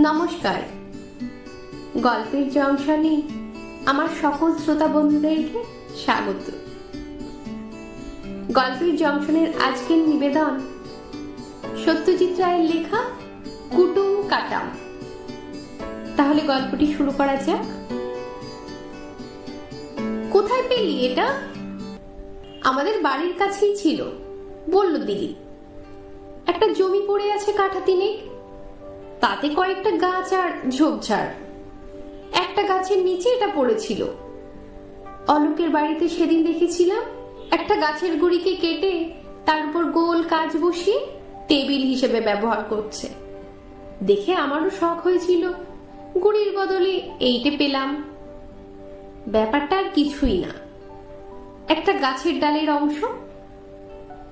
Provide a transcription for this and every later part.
নমস্কার। গল্পের জংশনে আমার সকল শ্রোতা বন্ধুদেরকে স্বাগত। গল্পের জংশনের আজকের নিবেদন, সত্যজিৎ রায়ের লেখা কুটুম কাটাম। তাহলে গল্পটি শুরু করা যাক। কোথায় পেলি এটা? আমাদের বাড়ির কাছেই ছিল, বলল দিলীপ একটা জমি পড়ে আছে কাঠা তিনেক তাতে কয়েকটা গাছ আর ঝোপঝাড় একটা গাছের নিচে এটা পড়েছিল। অলোকের বাড়িতে সেদিন দেখেছিলাম, একটা গাছের গুড়িকে কেটে তার উপর গোল কাজ বসিয়ে টেবিল হিসেবে ব্যবহার করছে। দেখে আমারও শখ হয়েছিল, গুড়ির বদলে এইটে পেলাম। ব্যাপারটা আর কিছুই না। একটা গাছের ডালের অংশ,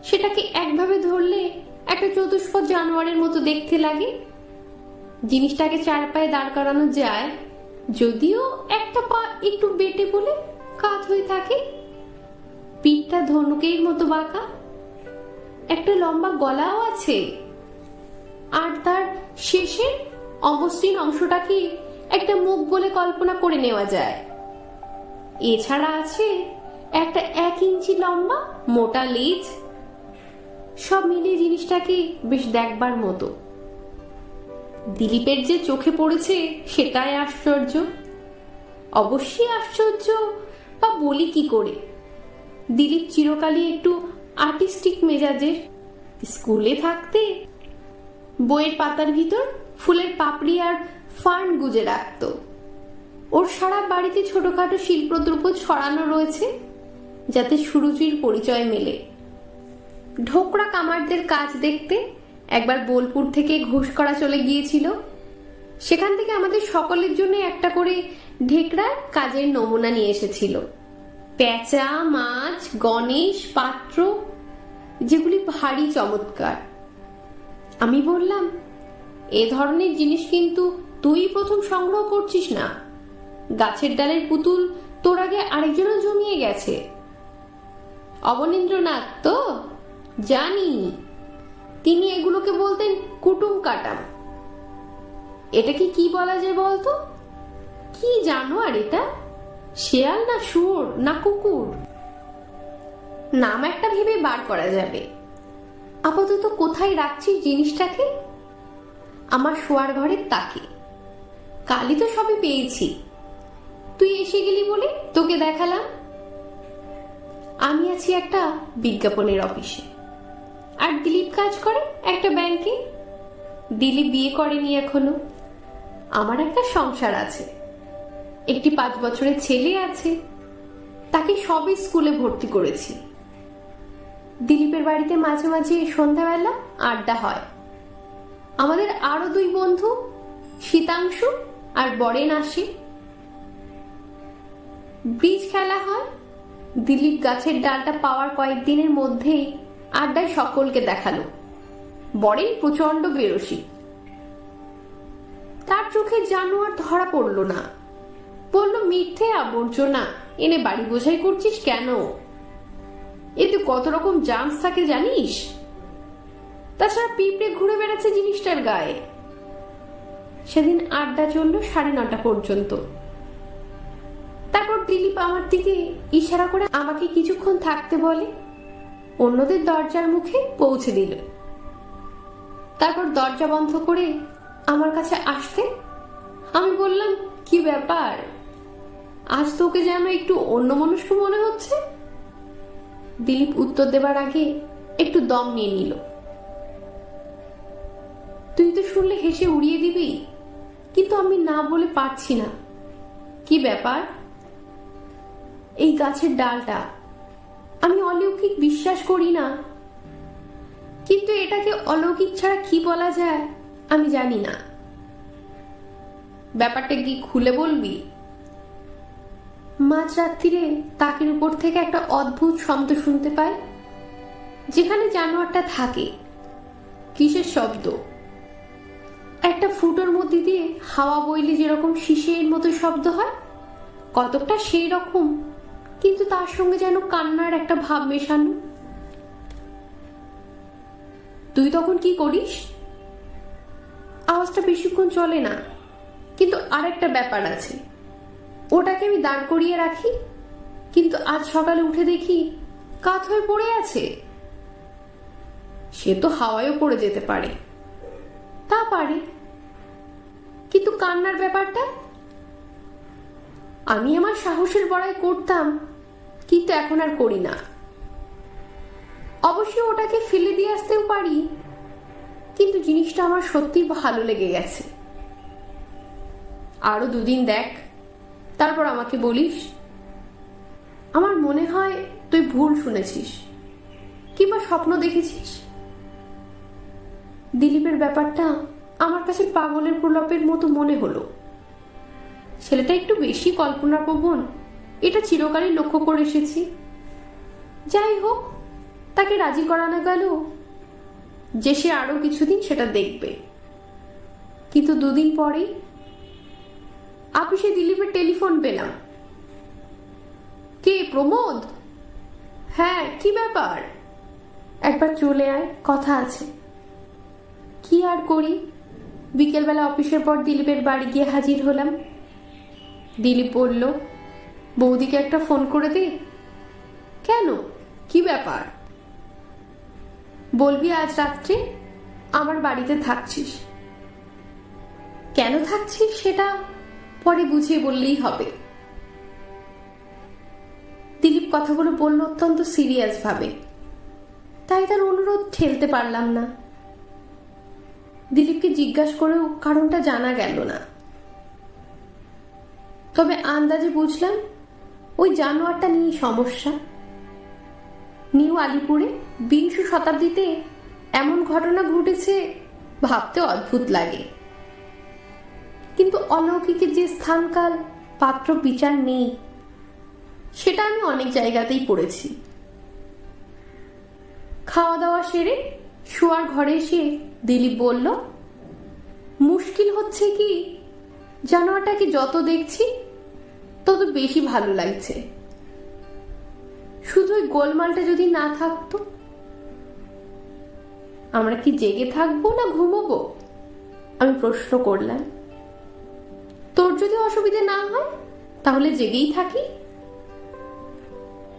সেটাকে একভাবে ধরলে একটা চতুষ্পদ জানোয়ারের মতো দেখতে লাগে। জিনিসটাকে চার পায়ে দাঁড় করানো যায়, যদিও একটা পা একটু বেটে বলে কাত হয়ে থাকে। পিঠটা ধনুকের মতো বাঁকা, একটা লম্বা গলাও আছে। আর তার শেষের অমসৃণ অংশটাকে একটা মুখ বলে কল্পনা করে নেওয়া যায়। এছাড়া আছে একটা এক ইঞ্চি লম্বা মোটা লেজ, সব মিলিয়ে জিনিসটাকে বেশ দেখবার মতো। দিলীপের যে চোখে পড়েছে সেটাই আশ্চর্য। অবশ্যই আশ্চর্য, বা বলি কি করে? দিলীপ চিরকালই একটু আর্টিস্টিক মেজাজের। স্কুলে থাকতে বইয়ের পাতার ভিতর ফুলের পাপড়ি আর ফার্ন গুজে রাখতো। ওর সারা বাড়িতে ছোটখাটো শিল্পদ্রব্য ছড়ানো রয়েছে, যাতে সুরুচির পরিচয় মেলে। ঢোকরা কামারদের কাজ দেখতে একবার বোলপুর থেকে ঘুষ করা চলে গিয়েছিল। সেখান থেকে আমাদের সকলের জন্য একটা করে ঢেকরার কাজের নমুনা নিয়ে এসেছিল। পেঁচা, মাছ, গণেশ, পাত্র, যেগুলি ভারী চমৎকার। আমি বললাম, এ ধরনের জিনিস কিন্তু তুই প্রথম সংগ্রহ করছিস না। গাছের ডালের পুতুল তোর আগে আরেকজনও জমিয়ে গেছে। অবনীন্দ্রনাথ তো? জানি। তিনি এগুলোকে বলতেন কুটুম কাটাম। এটাকে কি বলা যায় বলতো? কি জানো আর এটা? শেয়াল না শুয়োর না কুকুর? নাম একটা ভেবে বার করা যাবে। আপাতত কোথায় রাখছিস জিনিসটাকে? আমার শোয়ার ঘরের তাকে। কালই তো সবে পেয়েছি। তুই এসে গেলি বলে তোকে দেখালাম। আমি আছি একটা বিজ্ঞাপনের অফিসে। আর দিলীপ কাজ করে একটা ব্যাংকে? দিলীপ বিয়ে করেনি এখনও। আমার একটা সংসার আছে। একটি পাঁচ বছরের ছেলে আছে। তাকে সবই স্কুলে ভর্তি করেছি। দিলীপের বাড়িতে মাঝে মাঝে সন্ধ্যাবেলা আড্ডা হয়। আমাদের আরও দুই বন্ধু, শীতাংশু আর বরেন আসে। ব্রিজ খেলা হয়। দিলীপ গাছের ডালটা পাওয়ার কয়েকদিনের মধ্যেই আড্ডায় সকলকে দেখাল। বরেন প্রচণ্ড বেরসি তার চোখে জানোয়ার ধরা পড়ল না। বলল, মিথ্যে আবর্জনা, এনে বাড়ি বোঝাই করছিস কেন? এতে কত রকম জামস থাকে জানিস? তাছাড়া পিঁপড়ে ঘুরে বেড়াচ্ছে জিনিসটার গায়ে। সেদিন আড্ডা চলল সাড়ে নটা পর্যন্ত। তারপর দিলীপ আমার দিকে ইশারা করে, আমাকে কিছুক্ষণ থাকতে বলে। অন্যদের দরজার মুখে পৌঁছে দিল। তারপর দরজা বন্ধ করে আমার কাছে আসতে আমি বললাম, কি ব্যাপার? আজ তোকে যেন একটু অন্য মনস্ক মনে হচ্ছে? দিলীপ উত্তর দেবার আগে একটু দম নিয়ে নিল। তুই তো শুনলে হেসে উড়িয়ে দিবি, কিন্তু আমি না বলে পারছি না। কি ব্যাপার? এই গাছের ডালটা আমি অলৌকিক বিশ্বাস করি না। কিন্তু এটাকে অলৌকিক ছাড়া কি বলা যায়, আমি জানি না। ব্যাপারটা কি খুলে বলবি? মাঝ রাত্রিরে তাকের উপর থেকে একটা অদ্ভুত শব্দ শুনতে পাই, যেখানে জানোয়ারটা থাকে, কিসের শব্দ? একটা ফুটোর মধ্যে দিয়ে হাওয়া বইলে যেরকম শিশের মতো শব্দ হয়, কতকটা সেই রকম কিন্তু তার সঙ্গে যেন কান্নার একটা ভাব মেশানো। তুই তখন কি করিস? আওয়াজটা বেশিক্ষণ চলে না, কিন্তু আরেকটা ব্যাপার আছে। ওটাকে আমি দাঁড় করিয়ে রাখি, কিন্তু আজ সকালে উঠে দেখি কাত হয়ে পড়ে আছে। সে তো হাওয়ায়ও পড়ে যেতে পারে। তা পারে, কিন্তু কান্নার ব্যাপারটা? আমি আমার সাহসের বড়াই করতাম। কিন্তু এখন আর করি না। অবশ্য ওটাকে ফেলে দিয়ে আসতেও পারি, কিন্তু জিনিসটা আমার সত্যি ভালো লেগে গেছে। আরও দুদিন দেখ, তারপর আমাকে বলিস। আমার মনে হয় তুই ভুল শুনেছিস, কিংবা স্বপ্ন দেখেছিস। দিলীপের ব্যাপারটা আমার কাছে পাগলের প্রলাপের মতো মনে হলো। ছেলেটা একটু বেশি কল্পনাপ্রবণ এটা চিরকালই লক্ষ্য করে এসেছি। যাই হোক, তাকে রাজি করানো গেল। যে সে আরও কিছুদিন সেটা দেখবে। কিন্তু দুদিন পরেই আপিসে দিলীপের টেলিফোন পেলাম। কে, প্রমোদ? হ্যাঁ কি ব্যাপার? একবার চলে আয়, কথা আছে। কি আর করি? বিকেলবেলা অফিসের পর দিলীপের বাড়ি গিয়ে হাজির হলাম। দিলীপ বলল বৌদিকে একটা ফোন করে দে। কেন? কি ব্যাপার? বলবি আজ রাত্রে আমার বাড়িতে থাকছিস। কেন থাকছিস সেটা পরে বুঝিয়ে বললেই হবে। দিলীপ কথাগুলো বলল অত্যন্ত সিরিয়াস ভাবে। তাই তার অনুরোধ ঠেলতে পারলাম না। দিলীপকে জিজ্ঞাসা করেও কারণটা জানা গেল না। তবে আন্দাজে বুঝলাম ওই জানোয়ারটা নিয়ে সমস্যা। নিউ আলিপুরে বিংশ শতাব্দীতে এমন ঘটনা ঘটেছে, ভাবতে অদ্ভুত লাগে। কিন্তু অলৌকিকের যে স্থানকাল, পাত্র বিচার নেই, সেটা আমি অনেক জায়গাতেই পড়েছি। খাওয়া দাওয়া সেরে শোয়ার ঘরে এসে দিলীপ বলল, মুশকিল হচ্ছে কি? জানোয়ারটাকে যত দেখছি তত বেশি ভালো লাগছে। শুধু ওই গোলমালটা যদি না থাকতো? আমরা কি জেগে থাকব না ঘুমোবো? আমি প্রশ্ন করলাম। তোর যদি অসুবিধে না হয়, তাহলে জেগেই থাকি।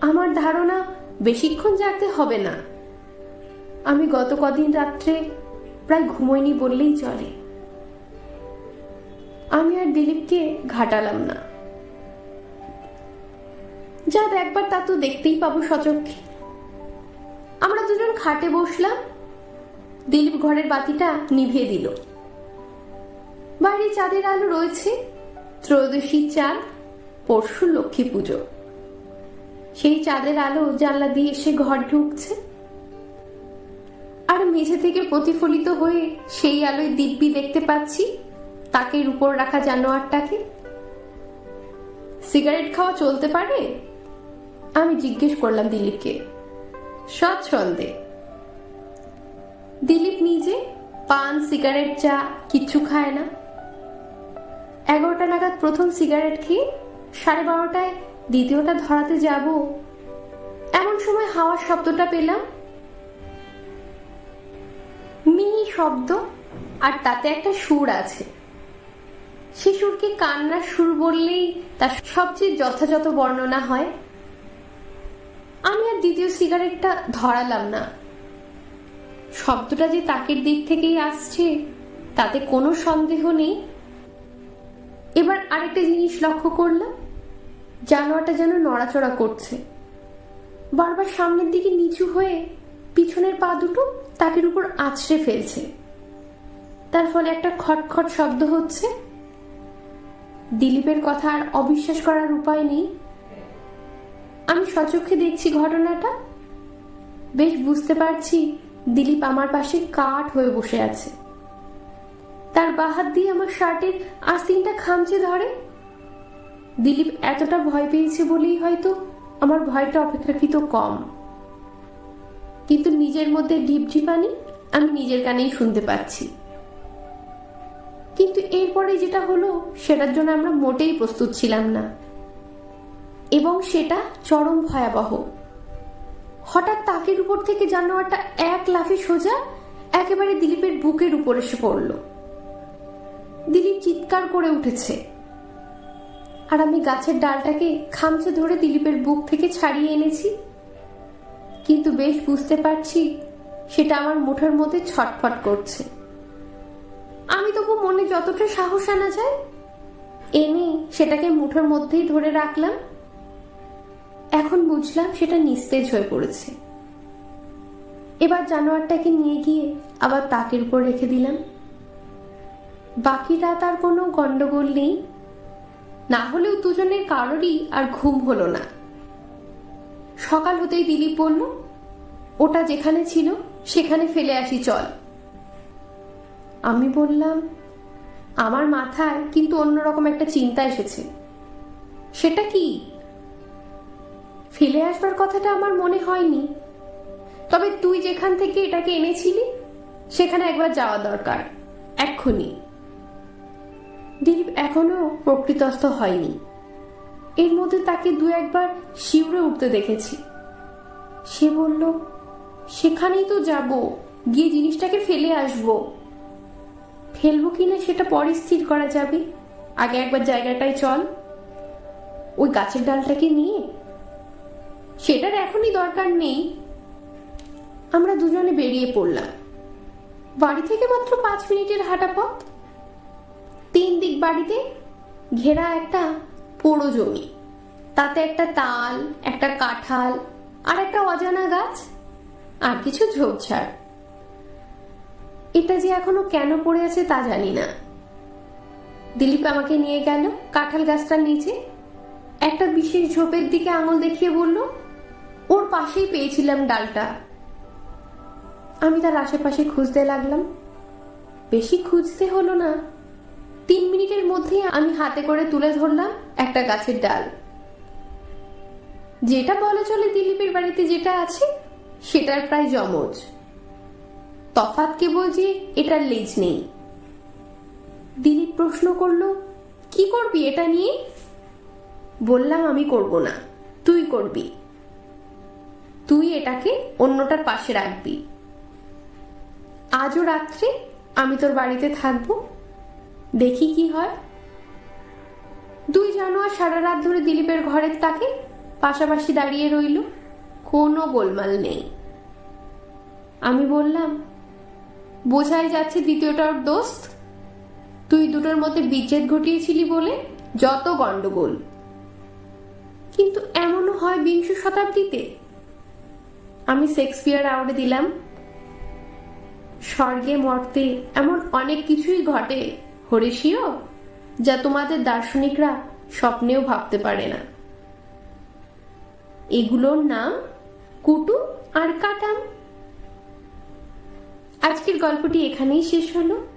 আমার ধারণা বেশিক্ষণ জাগতে হবে না। আমি গত কদিন রাত্রে প্রায় ঘুমোইনি বললেই চলে। আমি আর দিলীপকে ঘাটালাম না। যা একবার তা তো দেখতেই পাবো সচক্ষে। আমরা দুজন খাটে বসলাম। দিলীপ ঘরের বাতিটা নিভিয়ে দিল। বাইরে চাঁদের আলো রয়েছে। ত্রয়োদশী চাঁদ, পরশু লক্ষ্মী পুজো। সেই চাঁদের আলো জানলা দিয়ে এসে ঘর ঢুকছে। আর মেঝে থেকে প্রতিফলিত হয়ে সেই আলোয় দিব্যি দেখতে পাচ্ছি তাকের উপর রাখা জানোয়ারটাকে। সিগারেট খাওয়া চলতে পারে? আমি জিজ্ঞেস করলাম দিলীপকে। সৎসন্দে দিলীপ নিজে পান, সিগারেট, চা কিচ্ছু খায় না। এগারোটা নাগাদ প্রথম সিগারেট খেয়ে সাড়ে বারোটায় দ্বিতীয়টা ধরাতে যাব। এমন সময় হাওয়ার শব্দটা পেলাম। মিহি শব্দ আর তাতে একটা সুর আছে। শিশুরকে কান্নার সুর বললেই তার সবচেয়ে যথাযথ বর্ণনা হয় দ্বিতীয় সিগারেটটা ধরালাম না। শব্দটা যে তাকের দিক থেকেই আসছে, তাতে কোনো সন্দেহ নেই। এবার আরেকটা জিনিস লক্ষ্য করলাম, জানোয়ারটা যেন নড়াচড়া করছে। বারবার সামনের দিকে নিচু হয়ে পিছনের পা দুটো তাকের উপর আছড়ে ফেলছে। তার ফলে একটা খটখট শব্দ হচ্ছে। দিলীপের কথা আর অবিশ্বাস করার উপায় নেই। আমি সচক্ষে দেখছি ঘটনাটা। বেশ বুঝতে পারছি দিলীপ আমার পাশে কাঠ হয়ে বসে আছে। তার বাহাত দিয়ে আমার শার্টের আস্তিনটা খামচে ধরে। দিলীপ এতটা ভয় পেয়েছে বলেই হয়তো আমার ভয়টা অপেক্ষাকৃত কম। কিন্তু নিজের মধ্যে ঢিপঢিপানি আমি নিজের কানেই শুনতে পাচ্ছি। কিন্তু এরপরে যেটা হলো, সেটার জন্য আমরা মোটেই প্রস্তুত ছিলাম না। এবং সেটা চরম ভয়াবহ। হঠাৎ তাকের উপর থেকে জানোয়ারটা এক লাফে সোজা একেবারে দিলীপের বুকের উপর এসে পড়ল। দিলীপ চিৎকার করে উঠেছে। আর আমি গাছের ডালটাকে খামচে ধরে দিলীপের বুক থেকে ছাড়িয়ে এনেছি। কিন্তু বেশ বুঝতে পারছি সেটা আমার মুঠোর মধ্যে ছটফট করছে। আমি তবু মনে যতটা সাহস আনা যায়, এনে সেটাকে মুঠোর মধ্যেই ধরে রাখলাম। এখন বুঝলাম সেটা নিস্তেজ হয়ে পড়েছে। এবার জানোয়ারটাকে নিয়ে গিয়ে আবার তাকের উপর রেখে দিলাম। বাকিটা তার কোনো গন্ডগোল নেই। না হলেও দুজনের কারোরই আর ঘুম হলো না। সকাল হতেই দিলীপ বলল, ওটা যেখানে ছিল, সেখানে ফেলে আসি, চল। আমি বললাম, আমার মাথায় কিন্তু অন্যরকম একটা চিন্তা এসেছে। সেটা কি? ফেলে আসবার কথাটা আমার মনে হয়নি। তবে তুই যেখান থেকে এটাকে এনেছিলি, সেখানে একবার যাওয়া দরকার, এক্ষুনি। দিলীপ এখনও প্রকৃতস্থ হয়নি। এর মধ্যে তাকে দু একবার শিউরে উঠতে দেখেছি। সে বলল, সেখানেই তো যাব, গিয়ে জিনিসটাকে ফেলে আসব। ফেলব কিনা সেটা পরে স্থির করা যাবে। আগে একবার জায়গাটায় চল। ওই গাছের ডালটাকে নিয়ে সেটার এখনই দরকার নেই। আমরা দুজনে বেরিয়ে পড়লাম। বাড়ি থেকে মাত্র পাঁচ মিনিটের হাঁটা পথ। তিন দিক বাড়িতে ঘেরা একটা পোড়ো জমি। তাতে একটা তাল, একটা কাঁঠাল আর একটা অজানা গাছ আর কিছু ঝোপঝাড়। এটা যে এখনও কেন পড়ে আছে তা জানি না। দিলীপ আমাকে নিয়ে গেল কাঁঠাল গাছটার নিচে। একটা বিশেষ ঝোপের দিকে আঙুল দেখিয়ে বলল ওর পাশেই পেয়েছিলাম ডালটা। আমি তার আশেপাশে খুঁজতে লাগলাম। বেশি খুঁজতে হলো না। তিন মিনিটের মধ্যে আমি হাতে করে তুলে ধরলাম একটা গাছের ডাল। যেটা বলে চলে দিলীপের বাড়িতে যেটা আছে, সেটার প্রায় জমজ তফাৎ কেবল যে এটার লেজ নেই। দিলীপ প্রশ্ন করল, কি করবি এটা নিয়ে? বললাম, আমি করব না। তুই করবি। তুই এটাকে অন্যটার পাশে রাখবি। আজও রাত্রে আমি তোর বাড়িতে থাকব। দেখি কি হয়। দুই জানোয়ার সারা রাত ধরে দিলীপের ঘরের তাকে পাশাপাশি দাঁড়িয়ে রইল। কোনো গোলমাল নেই। আমি বললাম, বোঝাই যাচ্ছে দ্বিতীয়টা ওর দোস্ত। তুই দুটোর মধ্যে বিচ্ছেদ ঘটিয়েছিলি বলে যত গন্ডগোল কিন্তু এমনও হয় বিংশ শতাব্দীতে আমি শেক্সপিয়ার আওড়ে দিলাম। স্বর্গে মর্তে এমন অনেক কিছুই ঘটে হরিষীয় যা তোমাদের দার্শনিকরা স্বপ্নেও ভাবতে পারে না। এগুলোর নাম কুটু আর কাটাম আজকের গল্পটি এখানেই শেষ হলো।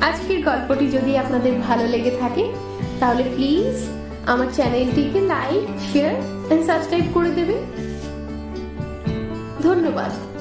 আজকের গল্পটি যদি আপনাদের ভালো লেগে থাকে, তাহলে প্লিজ আমার চ্যানেলটিকে লাইক, শেয়ার এন্ড সাবস্ক্রাইব করে দেবেন। ধন্যবাদ।